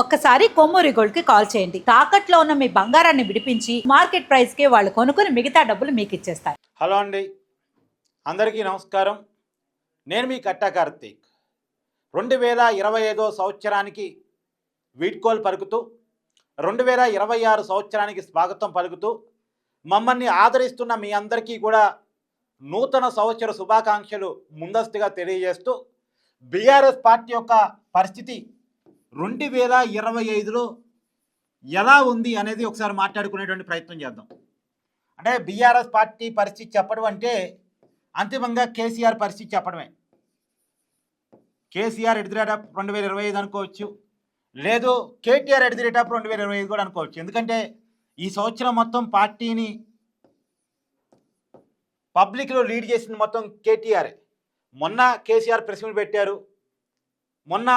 ఒక్కసారి కొమ్మూరి గోల్డ్కి కాల్ చేయండి. తాకట్లో ఉన్న మీ బంగారాన్ని విడిపించి మార్కెట్ ప్రైస్కి వాళ్ళు కొనుక్కుని మిగతా డబ్బులు మీకు ఇచ్చేస్తారు. హలో అండి. అందరికీ నమస్కారం. నేను మీ కట్టా కార్తీక్. రెండు వేల ఇరవై ఐదో సంవత్సరానికి వీడ్కోలు పలుకుతూ రెండు వేల ఇరవై ఆరు సంవత్సరానికి స్వాగతం పలుకుతూ మమ్మల్ని ఆదరిస్తున్న మీ అందరికీ కూడా నూతన సంవత్సర శుభాకాంక్షలు ముందస్తుగా తెలియజేస్తూ బీఆర్ఎస్ పార్టీ యొక్క పరిస్థితి రెండు వేల ఇరవై ఐదులో ఎలా ఉంది అనేది ఒకసారి మాట్లాడుకునేటువంటి ప్రయత్నం చేద్దాం. అంటే బీఆర్ఎస్ పార్టీ పరిస్థితి చెప్పడం అంటే అంతిమంగా కేసీఆర్ పరిస్థితి చెప్పడమే. కేసీఆర్ ఎట్ రెండు వేల ఇరవై ఐదు అనుకోవచ్చు. లేదు కేటీఆర్ ఎట్ రెండు వేల ఇరవై ఐదు కూడా అనుకోవచ్చు. ఎందుకంటే ఈ సంవత్సరం మొత్తం పార్టీని పబ్లిక్లో లీడ్ చేసింది మొత్తం కేటీఆర్. మొన్న కేసీఆర్ ప్రెస్ మీట్ పెట్టారు. మొన్న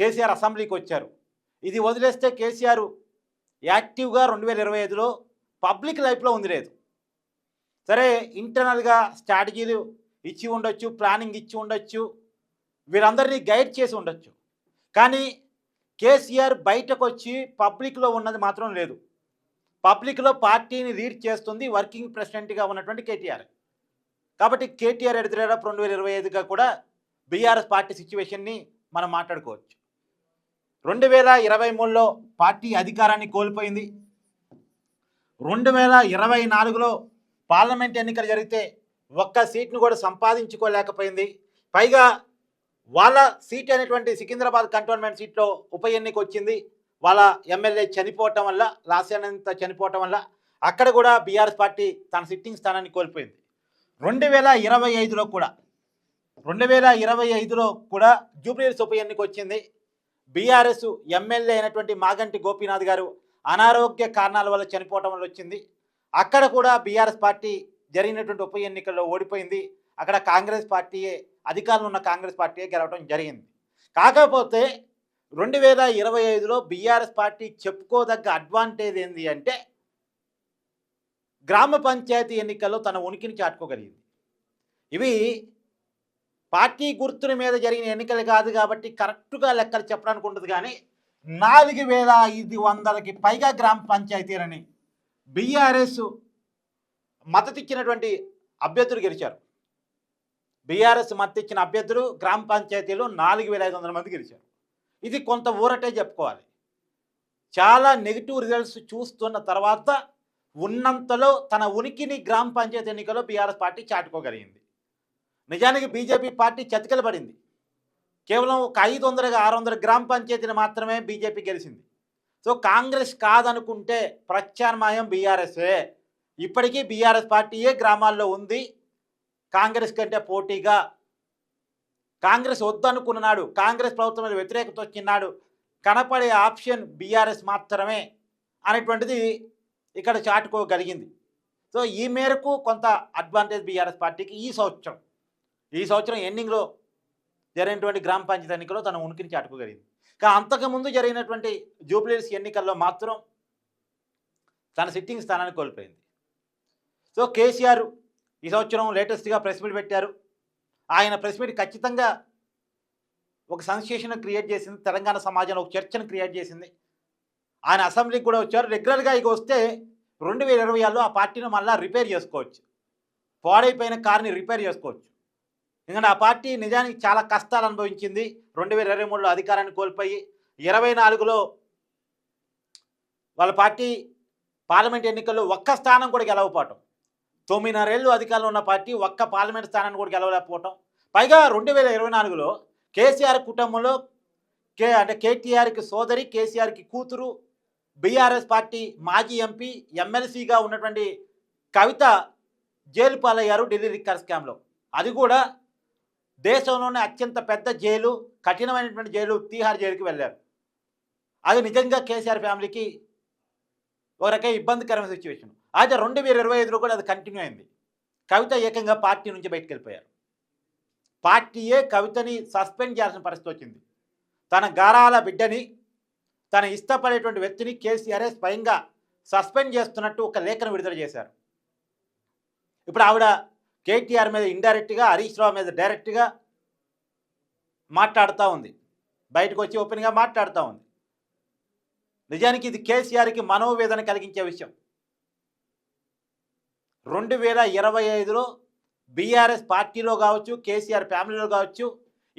కేసీఆర్ అసెంబ్లీకి వచ్చారు. ఇది వదిలేస్తే కేసీఆర్ యాక్టివ్గా రెండు వేల ఇరవై ఐదులో పబ్లిక్ లైఫ్లో ఉంది లేదు. సరే ఇంటర్నల్గా స్ట్రాటజీలు ఇచ్చి ఉండొచ్చు ప్లానింగ్ ఇచ్చి ఉండొచ్చు వీరందరినీ గైడ్ చేసి ఉండొచ్చు. కానీ కేసీఆర్ బయటకు వచ్చి పబ్లిక్లో ఉన్నది మాత్రం లేదు. పబ్లిక్లో పార్టీని లీడ్ చేస్తుంది వర్కింగ్ ప్రెసిడెంట్గా ఉన్నటువంటి కేటీఆర్. కాబట్టి కేటీఆర్ ఎడితేరా రెండు వేల ఇరవై ఐదుగా కూడా బీఆర్ఎస్ పార్టీ సిచ్యువేషన్ని మనం మాట్లాడుకోవచ్చు. రెండు వేల ఇరవై మూడులో పార్టీ అధికారాన్ని కోల్పోయింది. రెండు వేల ఇరవై నాలుగులో పార్లమెంట్ ఎన్నికలు జరిగితే ఒక్క సీట్ను కూడా సంపాదించుకోలేకపోయింది. పైగా వాళ్ళ సీట్ అనేటువంటి సికింద్రాబాద్ కంటోన్మెంట్ సీట్లో ఉప ఎన్నిక వచ్చింది. వాళ్ళ ఎమ్మెల్యే చనిపోవటం వల్ల లాస్యానంత చనిపోవటం వల్ల అక్కడ కూడా బీఆర్ఎస్ పార్టీ తన సిట్టింగ్ స్థానాన్ని కోల్పోయింది. రెండు వేల ఇరవై ఐదులో కూడా రెండు వేల ఇరవై ఐదులో కూడా జూబ్లీహిల్స్ ఉప ఎన్నిక వచ్చింది. బీఆర్ఎస్ ఎమ్మెల్యే అయినటువంటి మాగంటి గోపీనాథ్ గారు అనారోగ్య కారణాల వల్ల చనిపోవటం వల్ల వచ్చింది. అక్కడ కూడా బీఆర్ఎస్ పార్టీ జరిగినటువంటి ఉప ఎన్నికల్లో ఓడిపోయింది. అక్కడ కాంగ్రెస్ పార్టీయే అధికారంలో ఉన్న కాంగ్రెస్ పార్టీయే గెలవడం జరిగింది. కాకపోతే రెండు వేల ఇరవై ఐదులో బీఆర్ఎస్ పార్టీ చెప్పుకోదగ్గ అడ్వాంటేజ్ ఏంటి అంటే గ్రామ పంచాయతీ ఎన్నికల్లో తన ఉనికిని చాటుకోగలిగింది. ఇవి పార్టీ గుర్తుల మీద జరిగిన ఎన్నికలు కాదు కాబట్టి కరెక్ట్గా లెక్కలు చెప్పడానికి ఉండదు కానీ నాలుగు వేల ఐదు వందలకి పైగా గ్రామ పంచాయతీలని బీఆర్ఎస్ మద్దతిచ్చినటువంటి అభ్యర్థులు గెలిచారు. బీఆర్ఎస్ మద్దతిచ్చిన అభ్యర్థులు గ్రామ పంచాయతీలు నాలుగు వేల ఐదు వందల మంది గెలిచారు. ఇది కొంత ఊరటే చెప్పుకోవాలి. చాలా నెగిటివ్ రిజల్ట్స్ చూస్తున్న తర్వాత ఉన్నంతలో తన ఉనికిని గ్రామ పంచాయతీ ఎన్నికల్లో బీఆర్ఎస్ పార్టీ చాటుకోగలిగింది. నిజానికి బీజేపీ పార్టీ చతికిల పడింది. కేవలం ఒక ఐదు వందలుగా ఆరు వందల గ్రామ పంచాయతీని మాత్రమే బీజేపీ గెలిచింది. సో కాంగ్రెస్ కాదనుకుంటే ప్రత్యామ్నాయం బీఆర్ఎస్ఏ. ఇప్పటికీ బీఆర్ఎస్ పార్టీయే గ్రామాల్లో ఉంది. కాంగ్రెస్ కంటే పోటీగా. కాంగ్రెస్ వద్దనుకున్నాడు కాంగ్రెస్ ప్రభుత్వం మీద వ్యతిరేకత వచ్చినాడు కనపడే ఆప్షన్ బీఆర్ఎస్ మాత్రమే అనేటువంటిది ఇక్కడ చాటుకోగలిగింది. సో ఈ మేరకు కొంత అడ్వాంటేజ్ బీఆర్ఎస్ పార్టీకి ఈ సంవత్సరం. ఈ సంవత్సరం ఎండింగ్లో జరిగినటువంటి గ్రామ పంచాయతీ ఎన్నికల్లో తన ఉనికిని చాటుకోగలిగింది. కానీ అంతకుముందు జరిగినటువంటి జూబ్లీస్ ఎన్నికల్లో మాత్రం తన సిట్టింగ్ స్థానాన్ని కోల్పోయింది. సో కేసీఆర్ ఈ సంవత్సరం లేటెస్ట్గా ప్రెస్ మీట్ పెట్టారు. ఆయన ప్రెస్ మీట్ ఖచ్చితంగా ఒక సెన్సేషన్ క్రియేట్ చేసింది. తెలంగాణ సమాజంలో ఒక చర్చను క్రియేట్ చేసింది. ఆయన అసెంబ్లీకి కూడా వచ్చారు. రెగ్యులర్గా ఇక వస్తే రెండు వేల ఇరవై ఆరులో ఆ పార్టీని మళ్ళీ రిపేర్ చేసుకోవచ్చు. పాడైపోయిన కార్ని రిపేర్ చేసుకోవచ్చు. ఎందుకంటే ఆ పార్టీ నిజానికి చాలా కష్టాలు అనుభవించింది. రెండు వేల ఇరవై మూడులో అధికారాన్ని కోల్పోయి ఇరవై నాలుగులో వాళ్ళ పార్టీ పార్లమెంట్ ఎన్నికల్లో ఒక్క స్థానం కూడా గెలవపోవటం తొమ్మిదిన్నరేళ్ళు అధికారంలో ఉన్న పార్టీ ఒక్క పార్లమెంట్ స్థానాన్ని కూడా గెలవలేకపోవటం. పైగా రెండు వేల ఇరవై నాలుగులో కేసీఆర్ కుటుంబంలో కే అంటే కేటీఆర్కి సోదరి కేసీఆర్కి కూతురు బీఆర్ఎస్ పార్టీ మాజీ ఎంపీ ఎమ్మెల్సీగా ఉన్నటువంటి కవిత జైలు పాలయ్యారు ఢిల్లీ రిక్కర్ స్కామ్లో. అది కూడా దేశంలోనే అత్యంత పెద్ద జైలు కఠినమైనటువంటి జైలు తీహార్ జైలుకి వెళ్ళారు. అది నిజంగా కేసీఆర్ ఫ్యామిలీకి ఒక రకమైన ఇబ్బందికరమైన సిచ్యువేషన్ అయితే రెండు వేల ఇరవై ఐదులో కూడా అది కంటిన్యూ అయింది. కవిత ఏకంగా పార్టీ నుంచి బయటకు వెళ్ళిపోయారు. పార్టీయే కవితని సస్పెండ్ చేయాల్సిన పరిస్థితి వచ్చింది. తన గారాల బిడ్డని తన ఇష్టపడేటువంటి వ్యక్తిని కేసీఆర్ఏ స్వయంగా సస్పెండ్ చేస్తున్నట్టు ఒక లేఖను విడుదల చేశారు. ఇప్పుడు ఆవిడ కేటీఆర్ మీద ఇండైరెక్ట్గా హరీష్ రావు మీద డైరెక్ట్గా మాట్లాడుతూ ఉంది. బయటకు వచ్చి ఓపెన్గా మాట్లాడుతూ ఉంది. నిజానికి ఇది కేసీఆర్కి మనోవేదన కలిగించే విషయం. రెండు వేల ఇరవై ఐదులో బీఆర్ఎస్ పార్టీలో కావచ్చు కేసీఆర్ ఫ్యామిలీలో కావచ్చు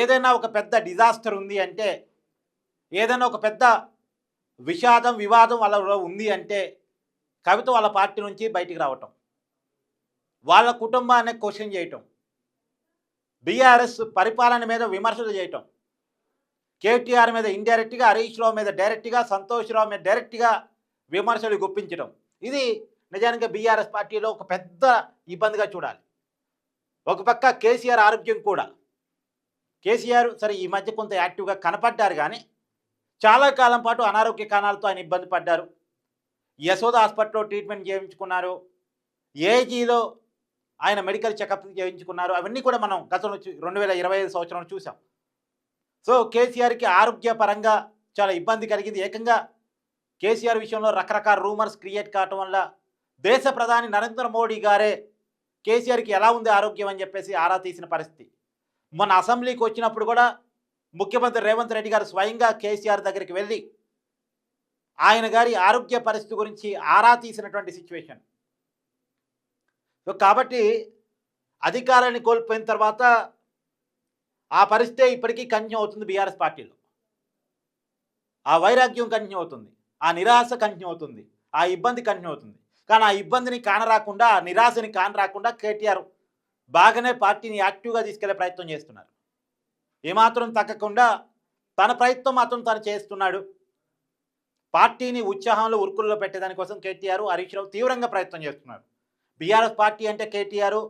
ఏదైనా ఒక పెద్ద డిజాస్టర్ ఉంది అంటే ఏదైనా ఒక పెద్ద విషాదం వివాదం వాళ్ళలో ఉంది అంటే కవిత వాళ్ళ పార్టీ నుంచి బయటికి రావటం. వాళ్ళ కుటుంబాన్ని క్వశ్చన్ చేయటం. బీఆర్ఎస్ పరిపాలన మీద విమర్శలు చేయటం. కేటీఆర్ మీద ఇండైరెక్ట్గా హరీష్ రావు మీద డైరెక్ట్గా సంతోష్ రావు మీద డైరెక్ట్గా విమర్శలు గుప్పించడం ఇది నిజానికి బీఆర్ఎస్ పార్టీలో ఒక పెద్ద ఇబ్బందిగా చూడాలి. ఒక పక్క కేసీఆర్ ఆరోగ్యం కూడా. కేసీఆర్ సరే ఈ మధ్య కొంత యాక్టివ్గా కనపడ్డారు కానీ చాలా కాలం పాటు అనారోగ్య కారణాలతో ఆయన ఇబ్బంది పడ్డారు. యశోద హాస్పిటల్లో ట్రీట్మెంట్ చేయించుకున్నారు. ఏజీలో ఆయన మెడికల్ చెకప్ చేయించుకున్నారు. అవన్నీ కూడా మనం గతంలో రెండు వేల ఇరవై ఐదు సంవత్సరంలో చూసాం సో కేసీఆర్కి ఆరోగ్యపరంగా చాలా ఇబ్బంది కలిగింది. ఏకంగా కేసీఆర్ విషయంలో రకరకాల రూమర్స్ క్రియేట్ కావటం వల్ల దేశ ప్రధాని నరేంద్ర మోడీ గారే కేసీఆర్కి ఎలా ఉంది ఆరోగ్యం అని చెప్పేసి ఆరా తీసిన పరిస్థితి. మన అసెంబ్లీకి వచ్చినప్పుడు కూడా ముఖ్యమంత్రి రేవంత్ రెడ్డి గారు స్వయంగా కేసీఆర్ దగ్గరికి వెళ్ళి ఆయన గారి ఆరోగ్య పరిస్థితి గురించి ఆరా తీసినటువంటి సిచ్యువేషన్. సో కాబట్టి అధికారాన్ని కోల్పోయిన తర్వాత ఆ పరిస్థితే ఇప్పటికీ కంటిన్యూ అవుతుంది బీఆర్ఎస్ పార్టీలో. ఆ వైరాగ్యం కంటిన్యూ అవుతుంది ఆ నిరాశ కంటిన్యూ అవుతుంది ఆ ఇబ్బంది కంటిన్యూ అవుతుంది. కానీ ఆ ఇబ్బందిని కానరాకుండా ఆ నిరాశని కానరాకుండా కేటీఆర్ బాగానే పార్టీని యాక్టివ్గా తీసుకెళ్ళే ప్రయత్నం చేస్తున్నారు. ఏమాత్రం తగ్గకుండా తన ప్రయత్నం మాత్రం తను చేస్తున్నాడు. పార్టీని ఉత్సాహంలో ఉరుకుల్లో పెట్టేదానికోసం కేటీఆర్ హరీష్ రావు తీవ్రంగా ప్రయత్నం చేస్తున్నారు. బీఆర్ఎస్ పార్టీ అంటే కేటీఆర్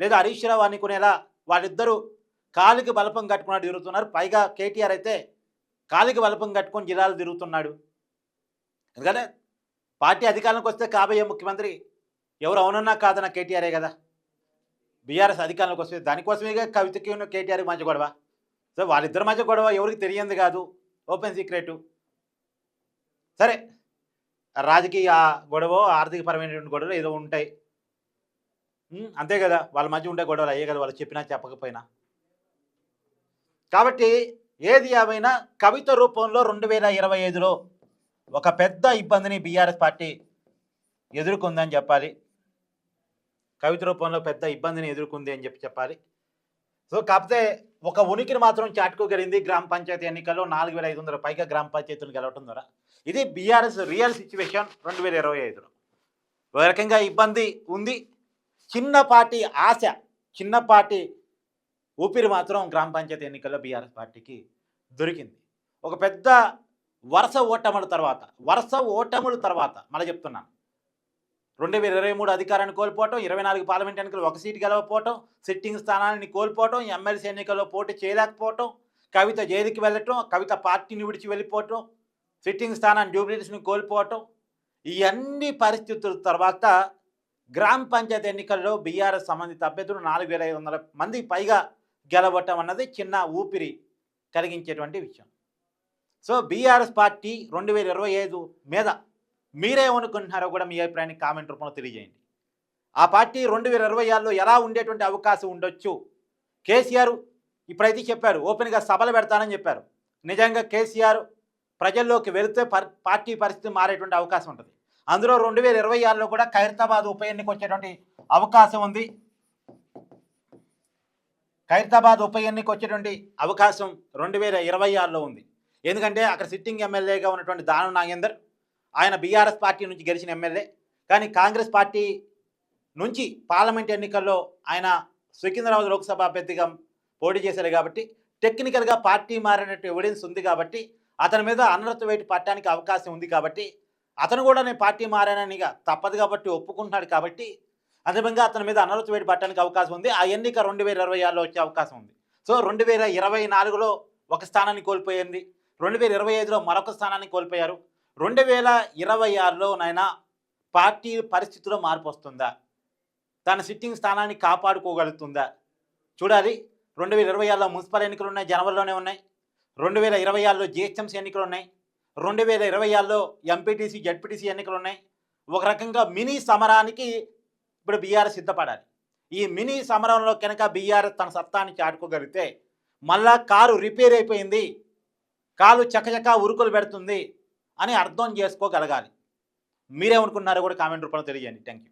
లేదా హరీష్ రావు అనుకునేలా వాళ్ళిద్దరూ కాలికి బలపం కట్టుకున్నాడు తిరుగుతున్నారు. పైగా కేటీఆర్ అయితే కాలికి బలపం కట్టుకొని జిల్లాలు తిరుగుతున్నాడు. ఎందుకంటే పార్టీ అధికారంలోకి వస్తే కాబోయే ముఖ్యమంత్రి ఎవరు అవునన్నా కాదన్న కేటీఆరే కదా. బీఆర్ఎస్ అధికారంలోకి వస్తే దానికోసమే కవితకి ఉన్న కేటీఆర్ మధ్య గొడవ. సో వాళ్ళిద్దరి మధ్య గొడవ ఎవరికి తెలియంది కాదు. Open secret. సరే రాజకీయ గొడవ ఆర్థికపరమైనటువంటి గొడవలు ఏదో ఉంటాయి. అంతే కదా. వాళ్ళ మధ్య ఉండే గొడవలు అయ్యే కదా వాళ్ళు చెప్పినా చెప్పకపోయినా. కాబట్టి ఏది ఏమైనా కవిత రూపంలో రెండు వేల ఇరవై ఐదులో ఒక పెద్ద ఇబ్బందిని బీఆర్ఎస్ పార్టీ ఎదుర్కొందని చెప్పాలి. కవిత రూపంలో పెద్ద ఇబ్బందిని ఎదుర్కొంది అని చెప్పి చెప్పాలి. సో కాకపోతే ఒక ఉనికిని మాత్రం చాటుకోగలిగింది గ్రామ పంచాయతీ ఎన్నికల్లో నాలుగు వేల ఐదు వందల పైగా గ్రామ పంచాయతీలు గెలవటం ద్వారా. ఇది బీఆర్ఎస్ రియల్ సిచ్యువేషన్ రెండు వేల ఇరవై ఐదులో. ఒక రకంగా ఇబ్బంది ఉంది. చిన్నపాటి ఆశ చిన్నపాటి ఊపిరి మాత్రం గ్రామ పంచాయతీ ఎన్నికల్లో బీఆర్ఎస్ పార్టీకి దొరికింది. ఒక పెద్ద వరుస ఓటముల తర్వాత వరుస ఓటముల తర్వాత మళ్ళీ చెప్తున్నాను. రెండు వేల ఇరవై మూడు అధికారాన్ని కోల్పోవటం ఇరవై నాలుగు పార్లమెంట్ ఎన్నికలు ఒక సీటు గెలవపోవటం సిట్టింగ్ స్థానాన్ని కోల్పోవటం ఎమ్మెల్సీ ఎన్నికల్లో పోటీ చేయలేకపోవటం కవిత జైలుకి వెళ్ళటం కవిత పార్టీని విడిచి వెళ్ళిపోవటం సిట్టింగ్ స్థానాన్ని డ్యూప్లికేట్స్ని కోల్పోవటం ఇవన్నీ పరిస్థితుల తర్వాత గ్రామ పంచాయతీ ఎన్నికల్లో బీఆర్ఎస్ సంబంధిత అభ్యర్థులు నాలుగు వేల ఐదు వందల మంది పైగా గెలవటం అన్నది చిన్న ఊపిరి కలిగించేటువంటి విషయం. సో బీఆర్ఎస్ పార్టీ రెండు వేల ఇరవై ఐదు మీద మీరేమనుకుంటున్నారో కూడా మీ అభిప్రాయాన్ని కామెంట్ రూపంలో తెలియజేయండి. ఆ పార్టీ రెండు వేల ఇరవై ఆరులో ఎలా ఉండేటువంటి అవకాశం ఉండొచ్చు? కేసీఆర్ ఇప్పుడైతే చెప్పారు ఓపెన్గా సభలు పెడతానని చెప్పారు. నిజంగా కేసీఆర్ ప్రజల్లోకి వెళితే పర్ పార్టీ పరిస్థితి మారేటువంటి అవకాశం ఉంటుంది. అందులో రెండు వేల ఇరవై ఆరులో కూడా ఖైరతాబాద్ ఉప ఎన్నిక వచ్చేటువంటి అవకాశం ఉంది. ఖైరతాబాద్ ఉప ఎన్నిక వచ్చేటువంటి అవకాశం రెండు వేల ఇరవై ఆరులో ఉంది. ఎందుకంటే అక్కడ సిట్టింగ్ ఎమ్మెల్యేగా ఉన్నటువంటి దానం నాగేందర్ ఆయన బీఆర్ఎస్ పార్టీ నుంచి గెలిచిన ఎమ్మెల్యే. కానీ కాంగ్రెస్ పార్టీ నుంచి పార్లమెంట్ ఎన్నికల్లో ఆయన సికింద్రాబాద్ లోక్సభ అభ్యర్థిగా పోటీ చేశారు కాబట్టి టెక్నికల్గా పార్టీ మారినట్టు ఎవిడెన్స్ ఉంది కాబట్టి అతని మీద అనర్త్ వేటు పట్టడానికి అవకాశం ఉంది కాబట్టి అతను కూడా నేను పార్టీ మారానని తప్పదు కాబట్టి ఒప్పుకుంటున్నాడు కాబట్టి అదేవిధంగా అతని మీద అనర్హత వేడి పట్టడానికి అవకాశం ఉంది. ఆ ఎన్నిక రెండు వేల ఇరవై ఆరులో వచ్చే అవకాశం ఉంది. సో రెండు వేల ఇరవై నాలుగులో ఒక స్థానాన్ని కోల్పోయింది. రెండు వేల ఇరవై ఐదులో మరొక స్థానాన్ని కోల్పోయారు. రెండు వేల ఇరవై ఆరులో నాయన పార్టీ పరిస్థితిలో మార్పు వస్తుందా? తన సిట్టింగ్ స్థానాన్ని కాపాడుకోగలుగుతుందా? చూడాలి. రెండు వేల ఇరవై ఆరులో మున్సిపల్ ఎన్నికలు ఉన్నాయి జనవరిలోనే ఉన్నాయి. రెండు వేల ఇరవై ఆరులో జిహెచ్ఎంసీ ఎన్నికలు ఉన్నాయి. రెండు వేల ఇరవై ఆరులో ఎంపీటీసీ జడ్పీటీసీ ఎన్నికలు ఉన్నాయి ఒక రకంగా మినీ సమరానికి ఇప్పుడు బీఆర్ఎస్ సిద్ధపడాలి. ఈ మినీ సమరంలో కనుక బీఆర్ఎస్ తన సత్తాన్ని చాటుకోగలిగితే మళ్ళా కారు రిపేర్ అయిపోయింది. కాలు చకచక ఉరుకులు పెడుతుంది అని అర్థం చేసుకోగలగాలి. మీరేమనుకున్నారో కూడా కామెంట్ రూపంలో తెలియజేయండి. Thank you